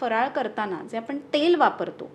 फराळ करताना जे आपण तेल वापरतो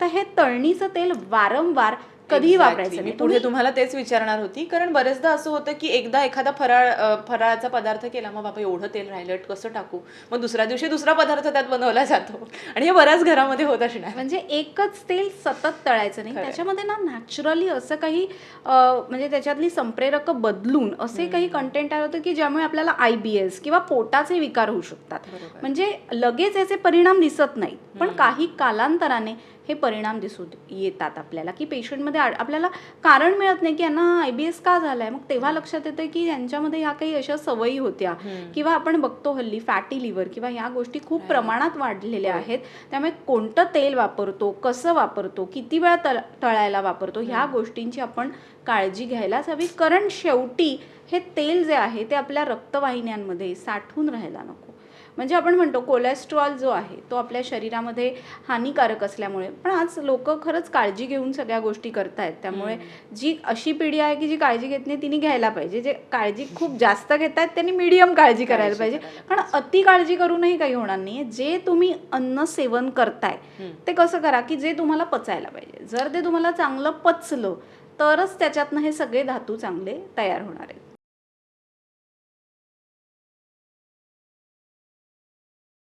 तर हे तळणीचं तेल वारंवार कधीही Exactly. वापरायचं मी पुढे तुम्ही तुम्हाला तेच विचारणार होती कारण बरेचदा असं होतं की एकदा एखादा फराळ फराळाचा पदार्थ केला मग बाबा एवढं तेल राहिलं कसं टाकू? मग दुसऱ्या दिवशी दुसरा पदार्थ त्यात बनवला जातो. आणि हे बऱ्याच घरामध्ये होत असणार. म्हणजे एकच तेल सतत तळायचं नाही. त्याच्यामध्ये ना नॅचरली असं काही म्हणजे त्याच्यातली संप्रेरक बदलून असे काही कंटेंट आले होते की ज्यामुळे आपल्याला आय बी एस किंवा पोटाचे विकार होऊ शकतात. म्हणजे लगेच याचे परिणाम दिसत नाहीत. पण काही कालांतराने हे परिणाम दिसून येतात आपल्याला. की पेशंटमध्ये आपल्याला कारण मिळत नाही की यांना आय बी एस का झालाय? मग तेव्हा लक्षात येतं की यांच्यामध्ये ह्या काही अशा सवयी होत्या. किंवा आपण बघतो हल्ली फॅटी लिव्हर किंवा ह्या गोष्टी खूप प्रमाणात वाढलेल्या आहेत. त्यामुळे कोणतं तेल वापरतो कसं वापरतो किती वेळा तळ तळायला वापरतो ह्या गोष्टींची आपण काळजी घ्यायलाच हवी. कारण शेवटी हे तेल जे आहे ते आपल्या रक्तवाहिन्यांमध्ये साठून राहायला नको. म्हणजे आपण म्हणतो कोलेस्ट्रॉल जो आहे तो आपल्या शरीरामध्ये हानिकारक असल्यामुळे. पण आज लोक खरंच काळजी घेऊन सगळ्या गोष्टी करतायत. त्यामुळे जी अशी पिढी आहे की जी काळजी घेत नाही तिने घ्यायला पाहिजे. जे काळजी खूप जास्त घेत आहेत त्यांनी मीडियम काळजी करायला पाहिजे. कारण अति काळजी करूनही काही होणार नाहीये. जे तुम्ही अन्न सेवन करताय ते कसं करा की जे तुम्हाला पचायला पाहिजे. जर ते तुम्हाला चांगलं पचलं तरच त्याच्यातनं हे सगळे धातू चांगले तयार होणार आहेत.